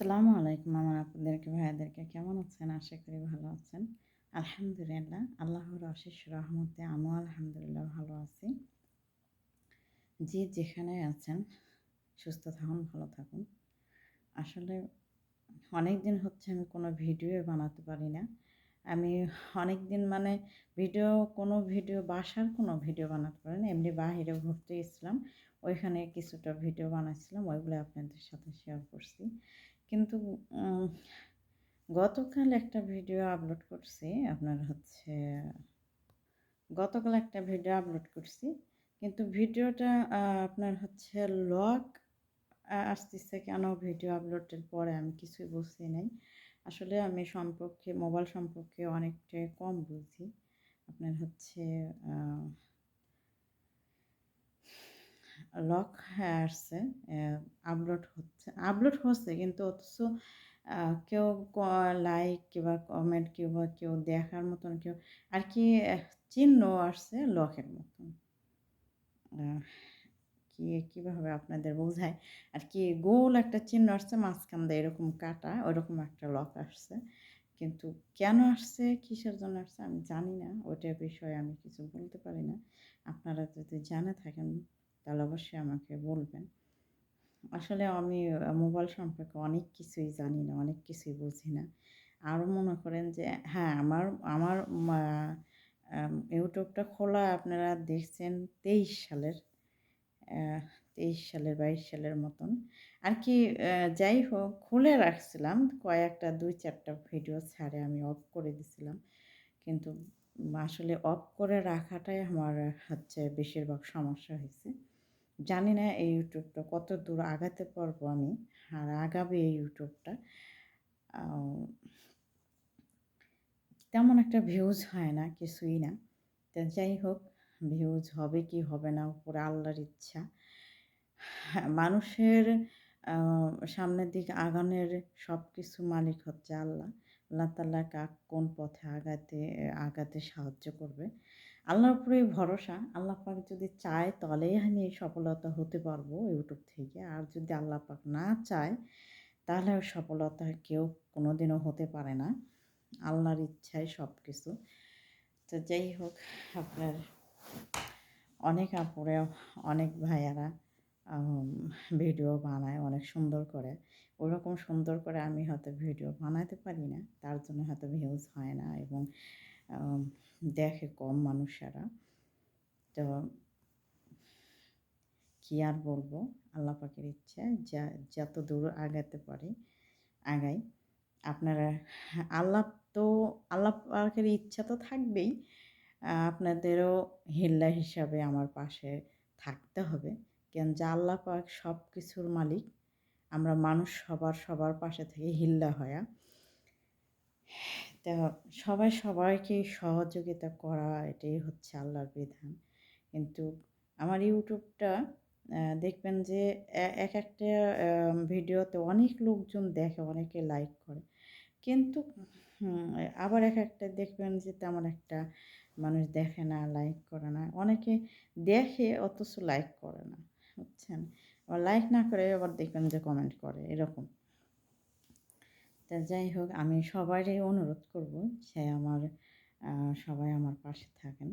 আসসালামু আলাইকুম আমার আপনাদেরকে, ভাইয়াদেরকে। কেমন আছেন? আশা করি ভালো আছেন। আলহামদুলিল্লাহ, আল্লাহর অশেষ রহমতে আমিও আলহামদুলিল্লাহ ভালো আছি। যে যেখানে আছেন, সুস্থ থাকুন, ভালো থাকুন। আসলে অনেক দিন হচ্ছে আমি কোনো ভিডিও বানাতে পারি না। আমি অনেক দিন মানে ভিডিও, কোনো ভিডিও, বাসার কোনো ভিডিও বানাতে পারি না। এমনি বাহিরে ঘুরতে গেছিলাম, ওইখানে কিছুটা ভিডিও বানাচ্ছিলাম ওইগুলো আপনাদের সাথে শেয়ার করছি। কিন্তু গতকাল একটা ভিডিও আপলোড করছি, আপনার হচ্ছে, গতকাল একটা ভিডিও আপলোড করছি, কিন্তু ভিডিওটা আপনার হচ্ছে লক আসতেছে কেন ভিডিও আপলোডের পরে আমি কিছুই বুঝছি নাই। আসলে আমি সম্পর্কে, মোবাইল সম্পর্কে অনেকটাই কম বুঝি। আপনার হচ্ছে লক হয়ে আসছে আপলোড হচ্ছে আপলোড হচ্ছে কিন্তু অথচ কেউ লাইক কিংবা কমেন্ট কিংবা কেউ দেখার মতন কেউ, আর কি চিহ্ন আসছে লকের মতন। কি, কীভাবে আপনাদের বোঝায়? আর কি, গোল একটা চিহ্ন আসছে, মাঝখান দিয়ে এরকম কাটা, ওরকম একটা লক আসছে। কিন্তু কেন আসছে, কিসের জন্য আসছে, আমি জানি না, ওইটার বিষয়ে আমি কিছু বলতে পারি না। আপনারা যদি জানে থাকেন তাহলে অবশ্যই আমাকে বলবেন। আসলে আমি মোবাইল সম্পর্কে অনেক কিছুই জানি না, অনেক কিছুই বুঝি না। আরও মনে করেন যে হ্যাঁ আমার আমার ইউটিউবটা খোলা আপনারা দেখছেন তেইশ সালের তেইশ সালের, বাইশ সালের মতন। আর কি যাই হোক, খুলে রাখছিলাম, কয়েকটা, দুই, চারটা ভিডিও ছাড়ে আমি অফ করে দিছিলাম। কিন্তু আসলে অফ করে রাখাটাই আমার হচ্ছে বেশিরভাগ সমস্যা হয়েছে। জানি না এই ইউটিউবটা কত দূর আগাতে পারব আমি, আর আগাবে এই ইউটিউবটা। তেমন একটা ভিউজ হয় না, কিছুই না। তো যাই হোক ভিউজ হবে কি হবে না, উপরে আল্লাহর ইচ্ছা। মানুষের সামনের দিকে আগানের সব কিছু মালিক হচ্ছে আল্লাহ। আল্লাহ তাল্লাহ কাক কোন পথে আগাতে আগাতে সাহায্য করবে। আল্লাহর উপরেই ভরসা, আল্লাহ পাক যদি চায় তাহলেই আমি সফলতা হতে পারব ইউটিউব থেকে। আর যদি আল্লাহ পাক না চায়, তাহলে সফলতা কেউ কোনো দিনও হতে পারে না। আল্লাহর ইচ্ছায় সব কিছু তো যাই হোক, আপনার অনেক আপুরে, অনেক ভাইয়ারা ভিডিও বানায় অনেক সুন্দর করে। ওরকম সুন্দর করে আমি হয়তো ভিডিও বানাতে পারি না, তার জন্য হয়তো ভিউজ হয় না এবং দেখে কম মানুষেরা। তো কি আর বলব? আল্লাহ পাকের ইচ্ছা, যা, যত দূর আগাতে পারে, আগাই। আপনারা, আল্লাহ তো, আল্লাহ পাকের ইচ্ছা তো থাকবেই। আপনাদেরও হিল্লা হিসাবে আমার পাশে থাকতে হবে। কেন যে আল্লাহ পাক সব কিছুর মালিক। আমরা মানুষ সবার সবার পাশে থেকে হিল্লা হয়া। তা সবাই সবাইকে সহযোগিতা করা, এটাই হচ্ছে আল্লাহর বিধান। কিন্তু আমার ইউটিউবটা দেখবেন যে এক একটা ভিডিওতে অনেক লোকজন দেখে, অনেকে লাইক করে। কিন্তু আবার এক একটা দেখবেন যে তেমন একটা মানুষ দেখে না লাইক করে না। অনেকে দেখে, অথচ লাইক করে না, বুঝছেন? আবার লাইক না করে আবার দেখবেন যে কমেন্ট করে, এরকম। তা যাই হোক, আমি সবারই অনুরোধ করব সে আমার সবাই আমার পাশে থাকেন,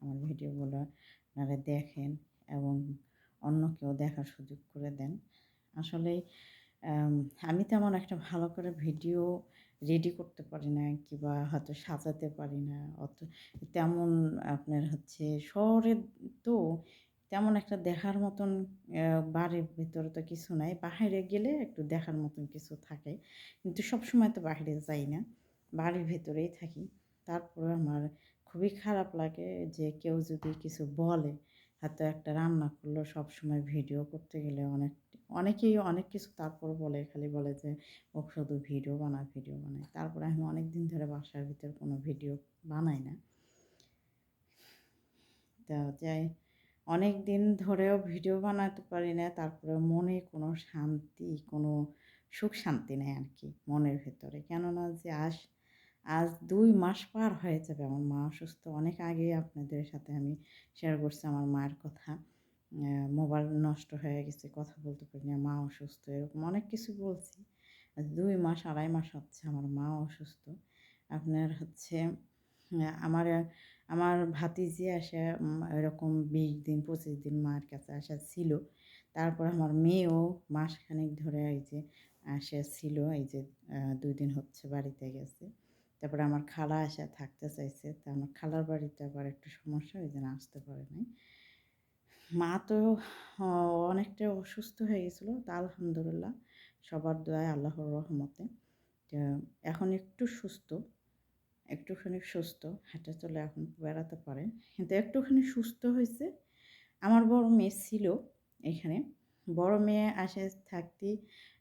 আমার ভিডিওগুলো আপনারা দেখেন এবং অন্যকেও দেখার সুযোগ করে দেন। আসলে, আমি তেমন একটা ভালো করে ভিডিও রেডি করতে পারি না, কিংবা হয়তো সাজাতে পারি না, অত তেমন আপনার হচ্ছে শহরে তো তেমন একটা দেখার মতন বাড়ির ভিতরে তো কিছু নাই। বাহিরে গেলে একটু দেখার মতন কিছু থাকে। কিন্তু সব সময় তো বাহিরে যাই না। বাড়ির ভেতরেই থাকি। তারপরে আমার খুবই খারাপ লাগে যে কেউ যদি কিছু বলে, হয়তো একটা রান্না করল সব সময় ভিডিও করতে গেলে অনেক, অনেকেই অনেক কিছু তারপর বলে, খালি বলে যে ও শুধু ভিডিও বানায় ভিডিও বানায়। তারপরে আমি অনেক দিন ধরে বাসার ভিতরে কোনো ভিডিও বানাই না। তা যাই অনেক দিন ধরেও ভিডিও বানাতে পারি না তারপরে মনে কোনো শান্তি, কোনো সুখ শান্তি নেই আর কি মনের ভেতরে। কেননা যে আজ আজ দুই মাস পার হয়ে যাবে আমার মা অসুস্থ। অনেক আগে আপনাদের সাথে আমি শেয়ার করছি আমার মায়ের কথা। মোবাইল নষ্ট হয়ে গেছে, কথা বলতে পারি না, মা অসুস্থ, এরকম অনেক কিছু বলছি। দুই মাস, আড়াই মাস হচ্ছে আমার মা অসুস্থ। আপনার হচ্ছে আমার আমার ভাতিজি আসে এরকম বিশ দিন, পঁচিশ দিন মার কাছে আসা ছিল। তারপর আমার মেয়েও মাসখানেক ধরে এই যে আসে ছিল, এই যে দুই দিন হচ্ছে বাড়িতে গেছে। তারপরে আমার খালা আসা, থাকতে চাইছে। তা আমার খালার বাড়িতে আবার একটু সমস্যা, ওই জন্য আসতে পারে নাই। মা তো অনেকটা অসুস্থ হয়ে গেছিল, তা আলহামদুলিল্লাহ। সবার দোয়ায় আল্লাহর রহমতে। এখন একটু সুস্থ। একটুখানি সুস্থ, হাঁটা চলে এখন বেড়াতে পারেন। কিন্তু একটুখানি সুস্থ হয়েছে। আমার বড় মেয়ে ছিল এখানে। বড় মেয়ে আসে থাকতে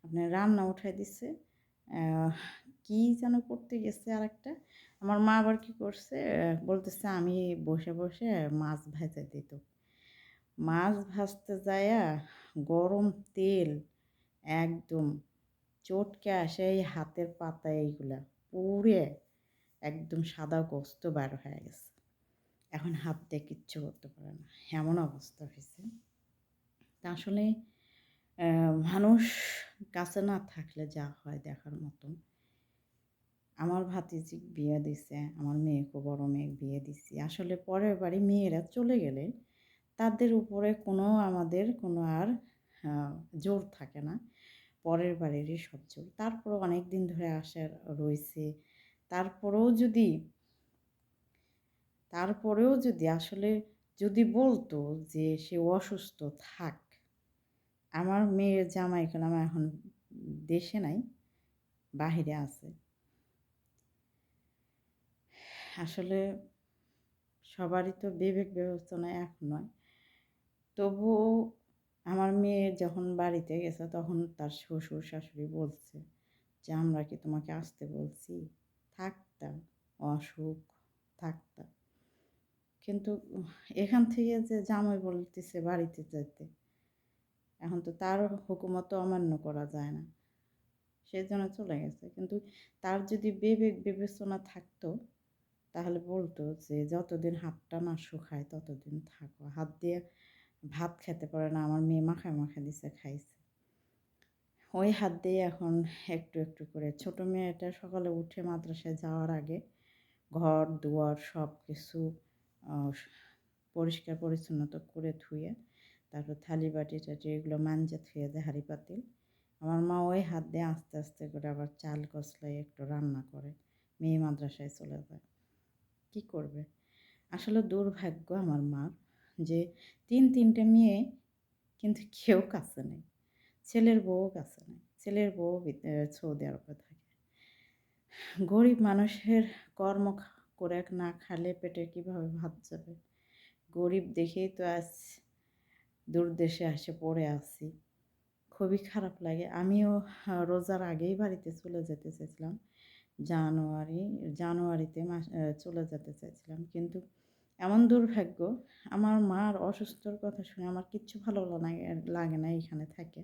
আপনার রান্না উঠাই দিচ্ছে কি যেন করতে গেছে আর একটা আমার মা আবার কি করছে? বলতেছে, আমি বসে বসে মাছ ভেজে দিত মাছ ভাজতে যায়া গরম তেল একদম চটকে আসে এই হাতের পাতা এইগুলা পুড়ে একদম সাদা গোস্ত বার হয়ে গেছে। এখন হাত দিয়ে কিচ্ছু করতে পারে না। এমন অবস্থা হয়েছে। তা আসলে মানুষ কাছে না থাকলে যা হয় দেখার মতন। আমার ভাতিজি বিয়ে দিছে, আমার মেয়েকে, বড় মেয়ে বিয়ে দিছি। আসলে পরের বাড়ি মেয়েরা চলে গেলে তাদের উপরে কোনো আমাদের কোনো আর জোর থাকে না। পরের বাড়িরই সব জোর। তারপরও অনেক দিন ধরে আসার রয়েছে তারপরেও যদি তারপরেও যদি আসলে যদি বলতো যে সে অসুস্থ থাক, আমার মেয়ের জামাই কেন এখন দেশে নাই, বাহিরে আছে। আসলে সবারই তো বিবেক বিবেচনা এক নয়। তবুও আমার মেয়ে যখন বাড়িতে গেছে তখন তার শ্বশুর শাশুড়ি বলছে যে, আমরা কি তোমাকে আসতে বলছি? থাকতাম, অসুখ থাকতাম। কিন্তু এখান থেকে যে জামাই বলতেছে বাড়িতে যেতে এখন তো তার হুকুমত অমান্য করা যায় না। সেই জন্য চলে গেছে। কিন্তু তার যদি বিবেক বিবেচনা থাকতো, তাহলে বলতো যে যতদিন হাতটা না শুকায় ততদিন থাকো। হাত দিয়ে ভাত খেতে পারে না, আমার মেয়ে মাখায় মাখা দিছে, খাইছে। ওই হাত দিয়ে এখন একটু একটু করে। ছোটো মেয়েটা সকালে উঠে মাদ্রাসায় যাওয়ার আগে ঘর, দুয়ার সব কিছু পরিষ্কার পরিচ্ছন্নতা করে ধুয়ে তারপর থালি বাটি টাটি এগুলো মাঞ্জা ধুয়ে দেয় হাঁড়ি পাতিল। আমার মা ওই হাত দিয়ে আস্তে আস্তে করে আবার চাল কসলাই একটু রান্না করে। মেয়ে মাদ্রাসায় চলে যায়। কি করবে? আসলে দুর্ভাগ্য আমার মার যে তিন, তিনটে মেয়ে কিন্তু কেউ কাছে নেই। ছেলের বউ কাছে নেই ছেলের বউ সৌদি আরবে থাকে। গরিব মানুষের কর্ম করে না খালে পেটে কীভাবে ভাত যাবে? গরিব দেখেই তো আজ দূর দেশে আসে পড়ে আসি খুবই খারাপ লাগে। আমিও রোজার আগেই বাড়িতে চলে যেতে চেয়েছিলাম। জানুয়ারি, জানুয়ারিতে মাস চলে যেতে চাইছিলাম কিন্তু এমন দুর্ভাগ্য, আমার মার অসুস্থর কথা শুনে আমার কিচ্ছু ভালো লাগে না এখানে থাকে।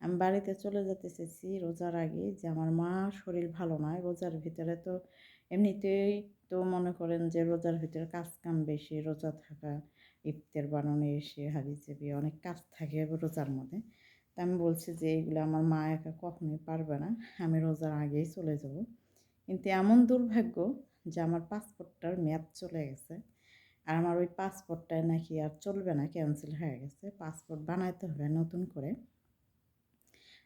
আমি বাড়িতে চলে যেতে চেয়েছি রোজার আগে যে আমার মা শরীর ভালো নয় রোজার ভিতরে তো এমনিতেই তো মনে করেন যে রোজার ভিতরে কাজ কাম বেশি, রোজা থাকা, ইফতের বানানো, এসে হাবি চেপি অনেক কাজ থাকে রোজার মধ্যে। তা আমি বলছি যে এইগুলো আমার মা একা কখনোই পারবে না, আমি রোজার আগেই চলে যাব। কিন্তু এমন দুর্ভাগ্য যে আমার পাসপোর্টটার মেয়াদ চলে গেছে আর আমার ওই পাসপোর্টটায় নাকি আর চলবে না, ক্যান্সেল হয়ে গেছে। পাসপোর্ট বানাইতে হবে নতুন করে।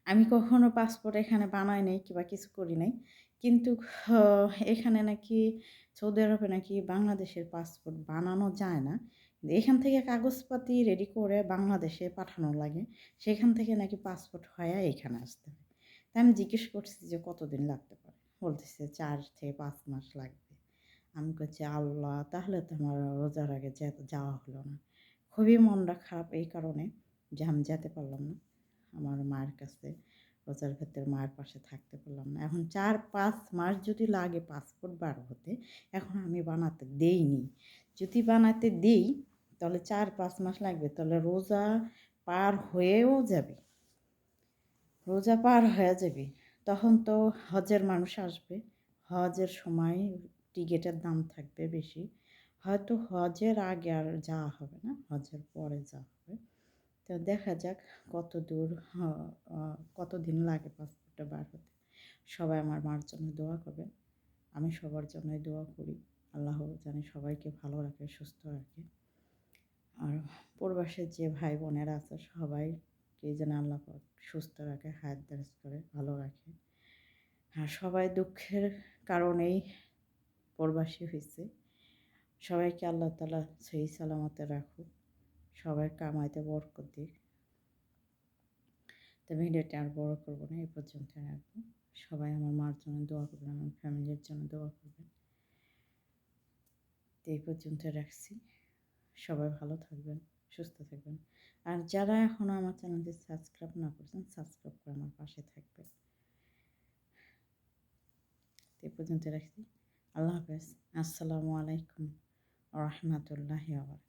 আমি কখনো পাসপোর্ট এখানে বানাই নাই কিংবা কিছু করি নাই। কিন্তু এখানে নাকি সৌদি আরবে নাকি বাংলাদেশের পাসপোর্ট বানানো যায় না। এখান থেকে কাগজপাতি রেডি করে বাংলাদেশে পাঠানো লাগে। সেখান থেকে নাকি পাসপোর্ট হয়ে এখানে আসতে হয়। তাই আমি জিজ্ঞেস করছি যে কতদিন লাগতে পারে? বলতেছে চার থেকে পাঁচ মাস লাগবে। আমি করছি আল্লাহ, তাহলে তো আমার রোজার আগে যাওয়া হলো না। খুবই মনটা খারাপ এই কারণে যে আমি যেতে পারলাম না। আমার মায়ের কাছে। রোজার ভেতরে মায়ের পাশে থাকতে পারলাম না। এখন চার পাঁচ মাস যদি লাগে পাসপোর্ট বার হতে, এখন আমি বানাতে দেইনি। যদি বানাতে দেই, তাহলে চার পাঁচ মাস লাগবে। তাহলে রোজা পার হয়েও যাবে। রোজা পার হয়ে যাবে। তখন তো হজের মানুষ আসবে। হজের সময় টিকিটের দাম থাকবে বেশি। হয়তো হজের আগে আর যাওয়া হবে না। হজের পরে যাওয়া তো দেখা যাক কত দূর কত দিন লাগে পাসপোর্টটা বার হতে। সবাই আমার মার জন্য দোয়া করবেন। আমি সবার জন্যই দোয়া করি। আল্লাহ জানি সবাইকে ভালো রাখে, সুস্থ রাখে। আর পূর্বাসের যে ভাই বোনেরা আছে, সবাইকে যেন আল্লাহ সুস্থ রাখে, হায়াত দারাজ করে, ভালো রাখে। আর সবাই দুঃখের কারণেই প্রবাসী হয়েছে সবাইকে আল্লাহ তালা সেই সালামতে রাখুক। সবাই কামাইতে বরকত দিক। তো ভিডিওটা আর বড় করব না এই পর্যন্ত রাখব। সবাই আমার মার জন্য দোয়া করবেন, আমার ফ্যামিলির জন্য দোয়া করবেন। তো এই পর্যন্ত রাখছি। সবাই ভালো থাকবেন, সুস্থ থাকবেন। আর যারা এখনও আমার চ্যানেলটি সাবস্ক্রাইব না করছেন, সাবস্ক্রাইব করে আমার পাশে থাকবেন। এই পর্যন্ত রাখছি। আল্লাহ হাফেজ। আসসালামু আলাইকুম রহমতুল্লাহ আবার